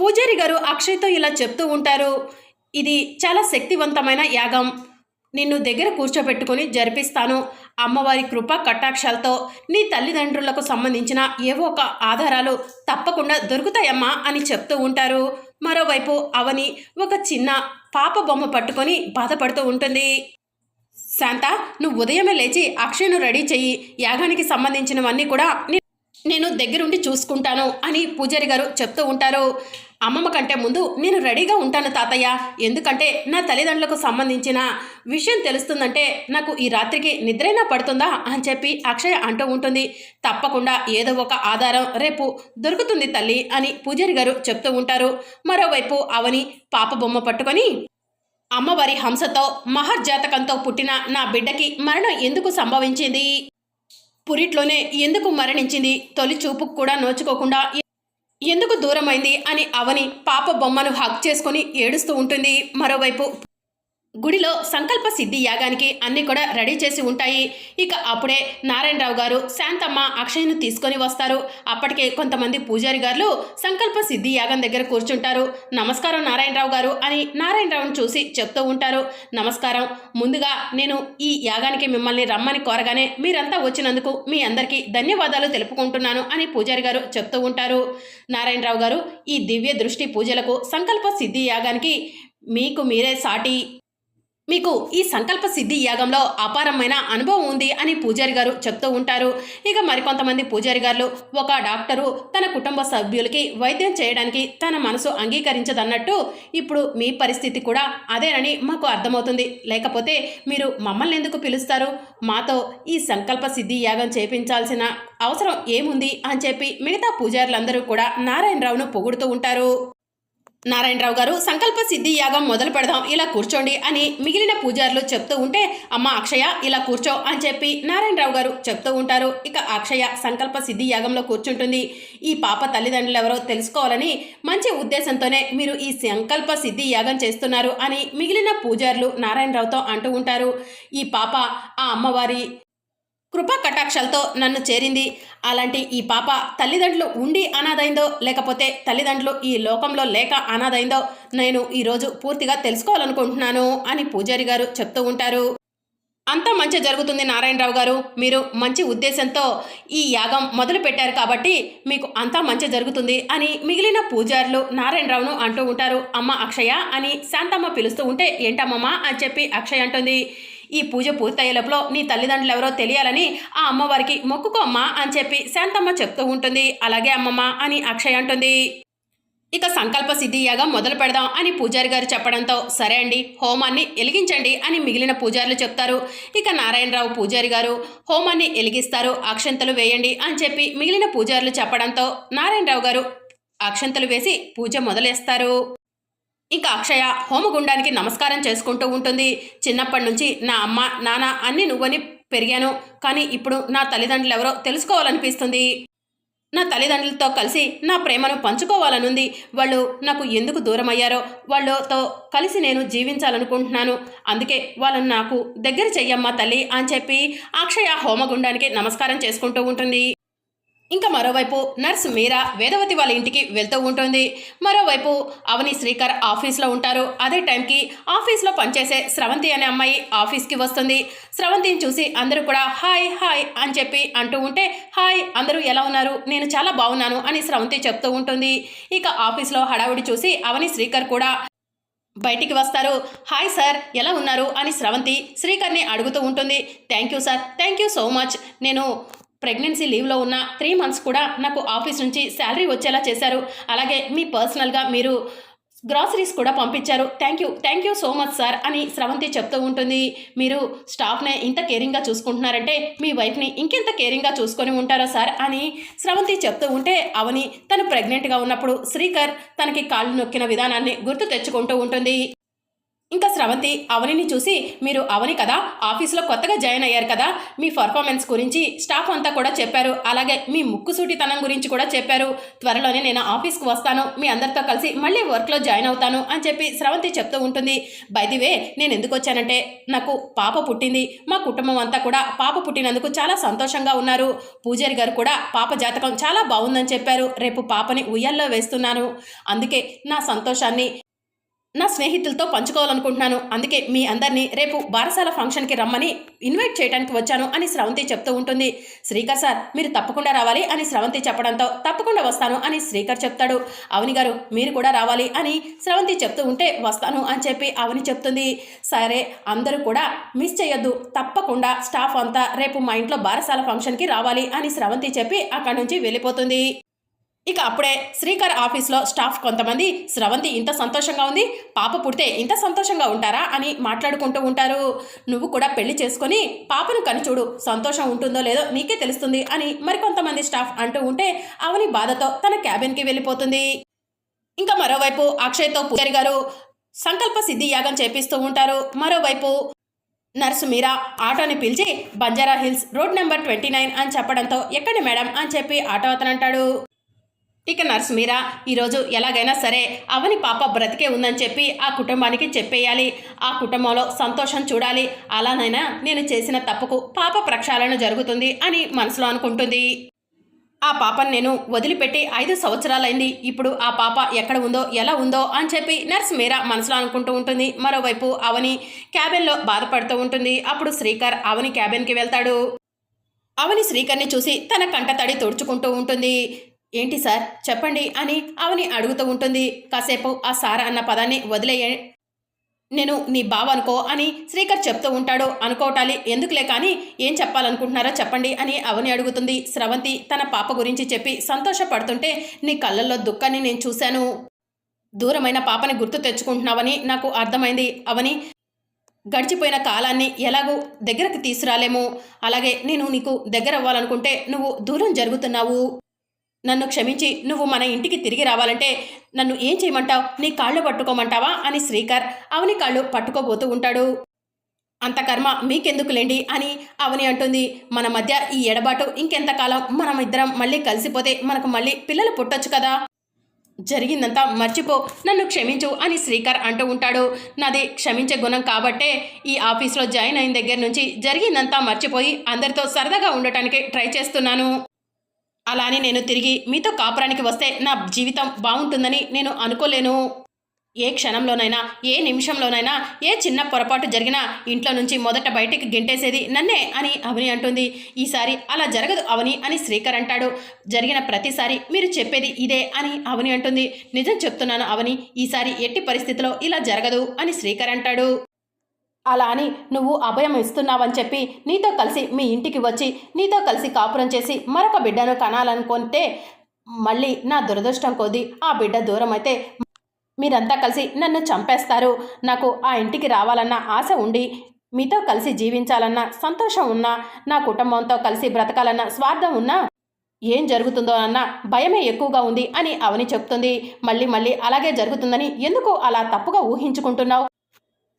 పూజారి గారు అక్షయ్తో ఇలా చెప్తూ ఉంటారు ఇది చాలా శక్తివంతమైన యాగం. నిన్ను దగ్గర కూర్చోబెట్టుకొని జరిపిస్తాను. అమ్మవారి కృప కటాక్షాలతో నీ తల్లిదండ్రులకు సంబంధించిన ఏవో ఒక ఆధారాలు తప్పకుండా దొరుకుతాయమ్మా అని చెప్తూ ఉంటారు. మరోవైపు అవని ఒక చిన్న పాప బొమ్మ పట్టుకొని బాధపడుతూ ఉంటుంది. శాంత నువ్వు ఉదయమే లేచి అక్షయ్ను రెడీ చెయ్యి. యాగానికి సంబంధించినవన్నీ కూడా నే- నేను దగ్గరుండి చూసుకుంటాను అని పూజారి గారు చెప్తూ ఉంటారు. అమ్మమ్మ కంటే ముందు నేను రెడీగా ఉంటాను తాతయ్య. ఎందుకంటే నా తల్లిదండ్రులకు సంబంధించిన విషయం తెలుస్తుందంటే నాకు ఈ రాత్రికి నిద్రైనా పడుతుందా అని చెప్పి అక్షయ అంటూ ఉంటుంది. తప్పకుండా ఏదో ఒక ఆధారం రేపు దొరుకుతుంది తల్లి అని పూజారి గారు చెప్తూ ఉంటారు. మరోవైపు అవని పాప బొమ్మ పట్టుకొని అమ్మవారి హంసతో మహర్జాతకంతో పుట్టిన నా బిడ్డకి మరణం ఎందుకు సంభవించింది? పురిట్లోనే ఎందుకు మరణించింది? తొలి చూపుకు కూడా నోచుకోకుండా ఎందుకు దూరమైంది అని అవని పాప బొమ్మను హక్ చేసుకుని ఏడుస్తూ ఉంటుంది. మరోవైపు గుడిలో సంకల్ప సిద్ధి యాగానికి అన్నీ కూడా రెడీ చేసి ఉంటాయి. ఇక అప్పుడే నారాయణరావు గారు శాంతమ్మ అక్షయ్ను తీసుకొని వస్తారు. అప్పటికే కొంతమంది పూజారి గారు సంకల్ప సిద్ధి యాగం దగ్గర కూర్చుంటారు. నమస్కారం నారాయణరావు గారు అని నారాయణరావును చూసి చెప్తూ ఉంటారు. నమస్కారం. ముందుగా నేను ఈ యాగానికి మిమ్మల్ని రమ్మని కోరగానే మీరంతా వచ్చినందుకు మీ అందరికీ ధన్యవాదాలు తెలుపుకుంటున్నాను అని పూజారి గారు చెప్తూ ఉంటారు. నారాయణరావు గారు ఈ దివ్య దృష్టి పూజలకు సంకల్ప సిద్ధి యాగానికి మీకు మీరే సాటి మీకు ఈ సంకల్ప సిద్ధి యాగంలో అపారమైన అనుభవం ఉంది అని పూజారి గారు చెప్తూ ఉంటారు. ఇక మరికొంతమంది పూజారి గారు ఒక డాక్టరు తన కుటుంబ సభ్యులకి వైద్యం చేయడానికి తన మనసు అంగీకరించదన్నట్టు ఇప్పుడు మీ పరిస్థితి కూడా అదేనని మాకు అర్థమవుతుంది. లేకపోతే మీరు మమ్మల్ని ఎందుకు పిలుస్తారు? మాతో ఈ సంకల్ప సిద్ధి యాగం చేపించాల్సిన అవసరం ఏముంది? అని చెప్పి మిగతా పూజారులందరూ కూడా నారాయణరావును పొగుడుతూ ఉంటారు. నారాయణరావు గారు సంకల్ప సిద్ధి యాగం మొదలు పెడదాం ఇలా కూర్చోండి అని మిగిలిన పూజారులు చెప్తూ ఉంటే అమ్మ అక్షయ ఇలా కూర్చో అని చెప్పి నారాయణరావు గారు చెప్తూ ఉంటారు. ఇక అక్షయ సంకల్ప సిద్ధి యాగంలో కూర్చుంటుంది. ఈ పాప తల్లిదండ్రులు ఎవరో తెలుసుకోవాలని మంచి ఉద్దేశంతోనే మీరు ఈ సంకల్ప సిద్ధి యాగం చేస్తున్నారు అని మిగిలిన పూజారులు నారాయణరావుతో అంటూ ఉంటారు. ఈ పాప ఆ అమ్మవారి కృపా కటాక్షాలతో నన్ను చేరింది. అలాంటి ఈ పాప తల్లిదండ్రులు ఉండి అనాథైందో లేకపోతే తల్లిదండ్రులు ఈ లోకంలో లేక అనాథైందో నేను ఈరోజు పూర్తిగా తెలుసుకోవాలనుకుంటున్నాను అని పూజారి గారు చెప్తూ ఉంటారు. అంతా మంచి జరుగుతుంది నారాయణరావు గారు. మీరు మంచి ఉద్దేశంతో ఈ యాగం మొదలు పెట్టారు కాబట్టి మీకు అంతా మంచి జరుగుతుంది అని మిగిలిన పూజారులు నారాయణరావును అంటూ ఉంటారు. అమ్మ అక్షయ అని శాంతమ్మ పిలుస్తూ ఉంటే ఏంటమ్మమ్మ అని చెప్పి అక్షయ అంటుంది. ఈ పూజ పూర్తయ్యే లోపల నీ తల్లిదండ్రులు ఎవరో తెలియాలని ఆ అమ్మవారికి మొక్కుకోమ్మా అని చెప్పి శాంతమ్మ చెప్తూ ఉంటుంది. అలాగే అమ్మమ్మ అని అక్షయ్ అంటుంది. ఇక సంకల్ప సిద్ధి యాగం మొదలు పెడదాం అని పూజారి గారు చెప్పడంతో సరే అండి హోమాన్ని ఎలిగించండి అని మిగిలిన పూజారులు చెప్తారు. ఇక నారాయణరావు పూజారి గారు హోమాన్ని ఎలిగిస్తారు అక్షంతలు వేయండి అని చెప్పి మిగిలిన పూజారులు చెప్పడంతో నారాయణరావు గారు అక్షంతలు వేసి పూజ మొదలేస్తారు ఇంకా అక్షయ హోమగుండానికి నమస్కారం చేసుకుంటూ ఉంటుంది. చిన్నప్పటి నుంచి నా అమ్మ నాన్న అన్ని నువ్వని పెరిగాను. కానీ ఇప్పుడు నా తల్లిదండ్రులు ఎవరో తెలుసుకోవాలనిపిస్తుంది. నా తల్లిదండ్రులతో కలిసి నా ప్రేమను పంచుకోవాలనుంది. వాళ్ళు నాకు ఎందుకు దూరం అయ్యారో వాళ్ళతో కలిసి నేను జీవించాలనుకుంటున్నాను. అందుకే వాళ్ళను నాకు దగ్గర చెయ్యమ్మా తల్లి అని చెప్పి అక్షయ హోమగుండానికి నమస్కారం చేసుకుంటూ ఉంటుంది. ఇంకా మరోవైపు నర్స్ మీరా వేదవతి వాళ్ళ ఇంటికి వెళ్తూ ఉంటుంది. మరోవైపు అవని శ్రీకర్ ఆఫీస్లో ఉంటారు. అదే టైంకి ఆఫీస్లో పనిచేసే స్రవంతి అనే అమ్మాయి ఆఫీస్కి వస్తుంది. స్రవంతిని చూసి అందరూ కూడా హాయ్ హాయ్ అని చెప్పి అంటూ ఉంటే హాయ్ అందరూ ఎలా ఉన్నారు? నేను చాలా బాగున్నాను అని స్రవంతి చెప్తూ ఉంటుంది. ఇక ఆఫీస్లో హడావుడి చూసి అవని శ్రీకర్ కూడా బయటికి వస్తారు. హాయ్ సార్ ఎలా ఉన్నారు? అని స్రవంతి శ్రీకర్ని అడుగుతూ ఉంటుంది. Thank you sir thank you so much. నేను ప్రెగ్నెన్సీ లీవ్లో ఉన్న త్రీ మంత్స్ కూడా నాకు ఆఫీస్ నుంచి శాలరీ వచ్చేలా చేశారు. అలాగే మీ పర్సనల్గా మీరు గ్రాసరీస్ కూడా పంపించారు. Thank you thank you so much sir అని స్రవంతి చెప్తూ ఉంటుంది. మీరు స్టాఫ్నే ఇంత కేరింగ్గా చూసుకుంటున్నారంటే మీ వైఫ్ని ఇంకెంత కేరింగ్గా చూసుకొని ఉంటారా సార్ అని స్రవంతి చెప్తూ ఉంటే అవని తను ప్రెగ్నెంట్గా ఉన్నప్పుడు శ్రీకర్ తనకి కాళ్ళు నొక్కిన విధానాన్ని గుర్తు తెచ్చుకుంటూ ఉంటుంది. ఇంకా స్రవంతి అవనిని చూసి మీరు అవని కదా ఆఫీస్లో కొత్తగా జాయిన్ అయ్యారు కదా మీ పర్ఫార్మెన్స్ గురించి స్టాఫ్ అంతా కూడా చెప్పారు. అలాగే మీ ముక్కుసూటితనం గురించి కూడా చెప్పారు. త్వరలోనే నేను ఆఫీస్కి వస్తాను మీ అందరితో కలిసి మళ్ళీ వర్క్లో జాయిన్ అవుతాను అని చెప్పి స్రవంతి చెప్తూ ఉంటుంది. బైదివే నేను ఎందుకు వచ్చానంటే నాకు పాప పుట్టింది. మా కుటుంబం అంతా కూడా పాప పుట్టినందుకు చాలా సంతోషంగా ఉన్నారు. పూజారి గారు కూడా పాప జాతకం చాలా బాగుందని చెప్పారు. రేపు పాపని ఉయ్యాల్లో వేస్తున్నాను. అందుకే నా సంతోషాన్ని నా స్నేహితులతో పంచుకోవాలనుకుంటున్నాను. అందుకే మీ అందరినీ రేపు బారసాల ఫంక్షన్కి రమ్మని ఇన్వైట్ చేయడానికి వచ్చాను అని స్రవంతి చెప్తూ ఉంటుంది. శ్రీకర్ సార్ మీరు తప్పకుండా రావాలి అని స్రవంతి చెప్పడంతో తప్పకుండా వస్తాను అని శ్రీకర్ చెప్తాడు. అవని గారు మీరు కూడా రావాలి అని స్రవంతి చెప్తూ ఉంటే వస్తాను అని చెప్పి అవని చెప్తుంది. సరే అందరూ కూడా మిస్ చేయొద్దు. తప్పకుండా స్టాఫ్ అంతా రేపు మా ఇంట్లో బారసాల ఫంక్షన్కి రావాలి అని స్రవంతి చెప్పి అక్కడి నుంచి వెళ్ళిపోతుంది. ఇక అప్పుడే శ్రీకర్ ఆఫీస్లో స్టాఫ్ కొంతమంది స్రవంతి ఇంత సంతోషంగా ఉంది పాప పుడితే ఇంత సంతోషంగా ఉంటారా? అని మాట్లాడుకుంటూ ఉంటారు. నువ్వు కూడా పెళ్ళి చేసుకొని పాపను కనిచూడు సంతోషం ఉంటుందో లేదో నీకే తెలుస్తుంది అని మరికొంతమంది స్టాఫ్ అంటూ ఉంటే అవని బాధతో తన క్యాబిన్కి వెళ్ళిపోతుంది. ఇంకా మరోవైపు అక్షయ్తో పూజారి గారు సంకల్ప సిద్ధి యాగం చేపిస్తూ ఉంటారు. మరోవైపు నర్సు మీరా ఆటోని పిలిచి Banjara Hills road number twenty nine అని చెప్పడంతో ఎక్కడి మేడం అని చెప్పి ఆటో అతను అంటాడు ఇక నర్స్ మీరా ఈరోజు ఎలాగైనా సరే అవని పాప బ్రతికే ఉందని చెప్పి ఆ కుటుంబానికి చెప్పేయాలి. ఆ కుటుంబంలో సంతోషం చూడాలి. అలానైనా నేను చేసిన తప్పుకు పాప ప్రక్షాళన జరుగుతుంది అని మనసులో అనుకుంటుంది. ఆ పాపను నేను వదిలిపెట్టి ఐదు సంవత్సరాలైంది. ఇప్పుడు ఆ పాప ఎక్కడ ఉందో ఎలా ఉందో అని చెప్పి నర్స్ మీరా మనసులో అనుకుంటూ ఉంటుంది. మరోవైపు అవని క్యాబిన్లో బాధపడుతూ ఉంటుంది. అప్పుడు శ్రీకర్ అవని క్యాబిన్కి వెళ్తాడు. అవని శ్రీకర్ని చూసి తన కంట తడి తుడుచుకుంటూ ఉంటుంది. ఏంటి సార్? చెప్పండి అని అవని అడుగుతూ ఉంటుంది. కాసేపు ఆ సార్ అన్న పదాన్ని వదిలేయ నేను నీ బావ అనుకో అని శ్రీకర్ చెప్తూ ఉంటాడు. అనుకోవటాలి ఎందుకులే కానీ ఏం చెప్పాలనుకుంటున్నారో చెప్పండి అని అవని అడుగుతుంది. స్రవంతి తన పాప గురించి చెప్పి సంతోషపడుతుంటే నీ కళ్ళల్లో దుఃఖాన్ని నేను చూశాను. దూరమైన పాపని గుర్తు తెచ్చుకుంటున్నావని నాకు అర్థమైంది. అవని గడిచిపోయిన కాలాన్ని ఎలాగో దగ్గరకు తీసుకురాలేము. అలాగే నేను నీకు దగ్గర అవ్వాలనుకుంటే నువ్వు దూరం జరుగుతున్నావు. నన్ను క్షమించి నువ్వు మన ఇంటికి తిరిగి రావాలంటే నన్ను ఏం చేయమంటావు? నీ కాళ్ళు పట్టుకోమంటావా? అని శ్రీకర్ అవని కాళ్ళు పట్టుకోబోతూ ఉంటాడు. అంత కర్మ మీకెందుకులేండి? అని అవని అంటుంది. మన మధ్య ఈ ఎడబాటు ఇంకెంతకాలం? మనం ఇద్దరం మళ్ళీ కలిసిపోతే మనకు మళ్ళీ పిల్లలు పుట్టొచ్చు కదా. జరిగిందంతా మర్చిపో నన్ను క్షమించు అని శ్రీకర్ అంటూ ఉంటాడు. నాది క్షమించే గుణం కాబట్టే ఈ ఆఫీస్లో జాయిన్ అయిన దగ్గర నుంచి జరిగిందంతా మర్చిపోయి అందరితో సరదాగా ఉండటానికి ట్రై చేస్తున్నాను. అలానే నేను తిరిగి మీతో కాపురానికి వస్తే నా జీవితం బాగుంటుందని నేను అనుకోలేను. ఏ క్షణంలోనైనా ఏ నిమిషంలోనైనా ఏ చిన్న పొరపాటు జరిగినా ఇంట్లో నుంచి మొదట బయటికి గెంటేసేది నన్నే అని అవని అంటుంది. ఈసారి అలా జరగదు అవని అని శ్రీకర్ అంటాడు. జరిగిన ప్రతిసారి మీరు చెప్పేది ఇదే అని అవని అంటుంది. నిజం చెప్తున్నాను అవని ఈసారి ఎట్టి పరిస్థితిలో ఇలా జరగదు అని శ్రీకర్ అంటాడు. అలా అని నువ్వు అభయం ఇస్తున్నావని చెప్పి నీతో కలిసి మీ ఇంటికి వచ్చి నీతో కలిసి కాపురం చేసి మరొక బిడ్డను కనాలనుకుంటే మళ్ళీ నా దురదృష్టం కొద్దీ ఆ బిడ్డ దూరం అయితే మీరంతా కలిసి నన్ను చంపేస్తారు. నాకు ఆ ఇంటికి రావాలన్న ఆశ ఉండి మీతో కలిసి జీవించాలన్న సంతోషం ఉన్నా నా కుటుంబంతో కలిసి బ్రతకాలన్న స్వార్థం ఉన్నా ఏం జరుగుతుందో అన్న భయమే ఎక్కువగా ఉంది అని అవని చెప్తుంది. మళ్ళీ మళ్ళీ అలాగే జరుగుతుందని ఎందుకు అలా తప్పుగా ఊహించుకుంటున్నావు?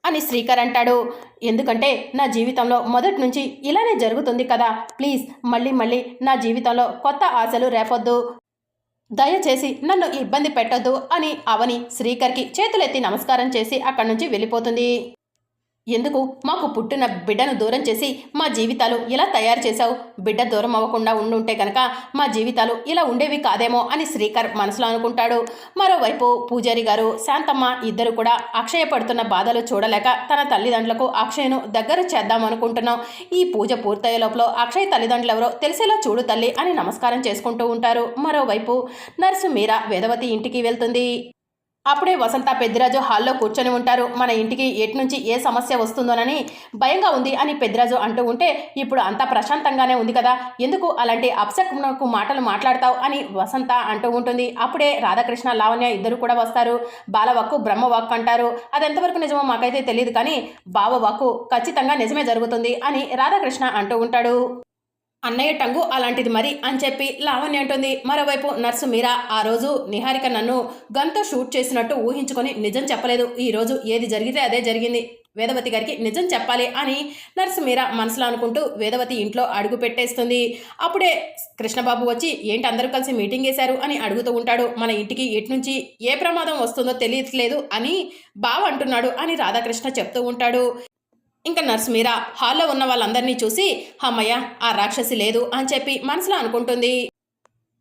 అని శ్రీకర్ అంటాడు. ఎందుకంటే నా జీవితంలో మొదటి నుంచి ఇలానే జరుగుతుంది కదా. ప్లీజ్ మళ్ళీ మళ్ళీ నా జీవితంలో కొత్త ఆశలు రేపొద్దు. దయచేసి నన్ను ఇబ్బంది పెట్టొద్దు అని అవని శ్రీకర్కి చేతులెత్తి నమస్కారం చేసి అక్కడి నుంచి వెళ్ళిపోతుంది. ఎందుకు? మాకు పుట్టిన బిడ్డను దూరం చేసి మా జీవితాలు ఇలా తయారు చేశావు? బిడ్డ దూరం అవ్వకుండా ఉండుంటే కనుక మా జీవితాలు ఇలా ఉండేవి కాదేమో అని శ్రీకర్ మనసులో అనుకుంటాడు. మరోవైపు పూజారి గారు శాంతమ్మ ఇద్దరు కూడా అక్షయ పడుతున్న బాధలు చూడలేక తన తల్లిదండ్రులకు అక్షయను దగ్గర చేద్దామనుకుంటున్నాం ఈ పూజ పూర్తయ్యే లోపల అక్షయ్ తల్లిదండ్రులు ఎవరో తెలిసేలా చూడు తల్లి అని నమస్కారం చేసుకుంటూ ఉంటారు. మరోవైపు నర్సు మీరా వేదవతి ఇంటికి వెళ్తుంది. అప్పుడే వసంత పెద్దిరాజు హాల్లో కూర్చొని ఉంటారు. మన ఇంటికి ఎటు నుంచి ఏ సమస్య వస్తుందోనని భయంగా ఉంది అని పెద్దిరాజు అంటూ ఉంటే ఇప్పుడు అంతా ప్రశాంతంగానే ఉంది కదా. ఎందుకు అలాంటి అప్సెక్కు మాటలు మాట్లాడతావు అని వసంత అంటూ ఉంటుంది. అప్పుడే రాధాకృష్ణ లావణ్య ఇద్దరు కూడా వస్తారు. బాలవాక్కు బ్రహ్మవాక్కు అంటారు. అది ఎంతవరకు నిజమో మాకైతే తెలియదు కానీ బావవాక్కు ఖచ్చితంగా నిజమే జరుగుతుంది అని రాధాకృష్ణ అంటూ ఉంటాడు. అన్నయ్య టంగు అలాంటిది మరి అని చెప్పి లావణ్య అంటుంది. మరోవైపు నర్సు మీరా ఆ రోజు నిహారిక నన్ను గన్తో షూట్ చేసినట్టు ఊహించుకొని నిజం చెప్పలేదు. ఈ రోజు ఏది జరిగితే అదే జరిగింది. వేదవతి గారికి నిజం చెప్పాలి అని నర్సు మీరా మనసులో అనుకుంటూ వేదవతి ఇంట్లో అడుగు పెట్టేస్తుంది. అప్పుడే కృష్ణబాబు వచ్చి ఏంటి అందరూ కలిసి మీటింగ్ వేశారు? అని అడుగుతూ ఉంటాడు. మన ఇంటికి ఎటు నుంచి ఏ ప్రమాదం వస్తుందో తెలియట్లేదు అని బావ అంటున్నాడు అని రాధాకృష్ణ చెప్తూ ఉంటాడు. ఇంకా నర్స్ మీరా హాల్లో ఉన్న వాళ్ళందరినీ చూసి అమ్మయ్య ఆ రాక్షసి లేదు అని చెప్పి మనసులో అనుకుంటుంది.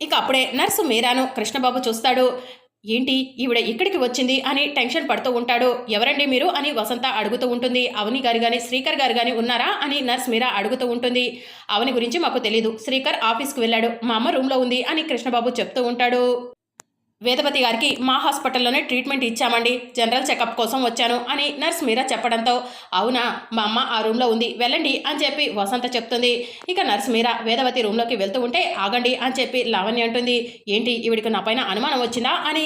ఇక అప్పుడే నర్సు మీరాను కృష్ణబాబు చూస్తాడు. ఏంటి ఈవిడ ఇక్కడికి వచ్చింది అని టెన్షన్ పడుతూ ఉంటాడు. ఎవరండి మీరు? అని వసంత అడుగుతూ ఉంటుంది. అవని గారు కానీ శ్రీకర్ గారు కానీ ఉన్నారా? అని నర్స్ మీరా అడుగుతూ ఉంటుంది. అవని గురించి మాకు తెలీదు. శ్రీకర్ ఆఫీస్కి వెళ్ళాడు. మా అమ్మ రూమ్లో ఉంది అని కృష్ణబాబు చెప్తూ ఉంటాడు. వేదవతి గారికి మా హాస్పిటల్లోనే ట్రీట్మెంట్ ఇచ్చామండి. జనరల్ చెకప్ కోసం వచ్చాను అని నర్స్ మీరా చెప్పడంతో అవునా మా అమ్మ ఆ రూమ్లో ఉంది వెళ్ళండి అని చెప్పి వసంత చెప్తుంది. ఇక నర్స్ మీరా వేదవతి రూమ్లోకి వెళ్తూ ఉంటే ఆగండి అని చెప్పి లావణ్య అంటుంది. ఏంటి ఇవిడికి నా పైన అనుమానం వచ్చిందా అని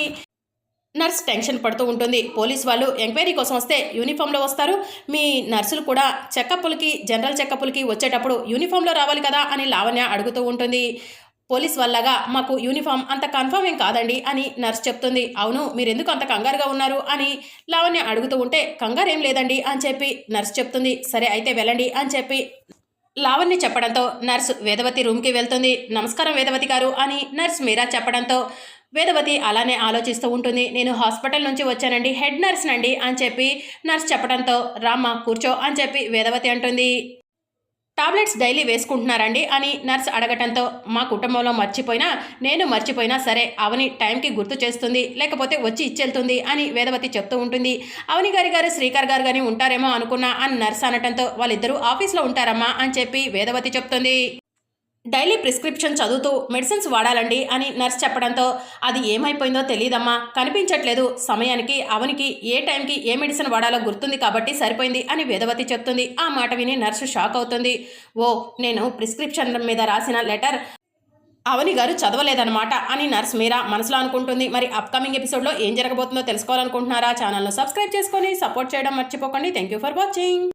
నర్స్ టెన్షన్ పడుతూ ఉంటుంది. పోలీస్ వాళ్ళు ఎంక్వైరీ కోసం వస్తే యూనిఫామ్లో వస్తారు. మీ నర్సులు కూడా చెకప్లకి జనరల్ చెకప్లకి వచ్చేటప్పుడు యూనిఫామ్లో రావాలి కదా అని లావణ్య అడుగుతూ ఉంటుంది. పోలీస్ వల్లగా మాకు యూనిఫామ్ అంత కన్ఫర్మ్ ఏం కాదండి అని నర్స్ చెప్తుంది. అవును మీరు ఎందుకు అంత కంగారుగా ఉన్నారు అని లావణ్య అడుగుతూ ఉంటే కంగారు ఏం లేదండి అని చెప్పి నర్స్ చెప్తుంది. సరే అయితే వెళ్ళండి అని చెప్పి లావణ్య చెప్పడంతో నర్స్ వేదవతి రూమ్కి వెళ్తుంది. నమస్కారం వేదవతి గారు అని నర్స్ మీరా చెప్పడంతో వేదవతి అలానే ఆలోచిస్తూ ఉంటుంది. నేను హాస్పిటల్ నుంచి వచ్చానండి హెడ్ నర్స్ నండి అని చెప్పి నర్స్ చెప్పడంతో రామ్మ కూర్చో అని చెప్పి వేదవతి అంటుంది. టాబ్లెట్స్ డైలీ వేసుకుంటున్నారండి అని నర్స్ అడగటంతో మా కుటుంబంలో మర్చిపోయినా నేను మర్చిపోయినా సరే అవని టైంకి గుర్తు చేస్తుంది లేకపోతే వచ్చి ఇచ్చెళ్తుంది అని వేదవతి చెప్తూ ఉంటుంది. అవని గారి గారు శ్రీకర్ గారు కానీ ఉంటారేమో అనుకున్నా అని నర్స్ అనటంతో వాళ్ళిద్దరూ ఆఫీస్లో ఉంటారమ్మా అని చెప్పి వేదవతి చెప్తుంది. డైలీ ప్రిస్క్రిప్షన్ చదువుతూ మెడిసిన్స్ వాడాలండి అని నర్స్ చెప్పడంతో అది ఏమైపోయిందో తెలియదమ్మా కనిపించట్లేదు. సమయానికి అవనికి ఏ టైంకి ఏ మెడిసిన్ వాడాలో గుర్తుంది కాబట్టి సరిపోయింది అని వేదవతి చెప్తుంది. ఆ మాట విని నర్సు షాక్ అవుతుంది. ఓ నేను ప్రిస్క్రిప్షన్ మీద రాసిన లెటర్ అవని గారు చదవలేదన్నమాట అని నర్స్ మీరా మనసులో అనుకుంటుంది. మరి అప్కమింగ్ ఎపిసోడ్లో ఏం జరగబోతుందో తెలుసుకోవాలనుకుంటున్నారా? ఛానల్ను సబ్స్క్రైబ్ చేసుకొని సపోర్ట్ చేయడం మర్చిపోకండి. Thank you for watching.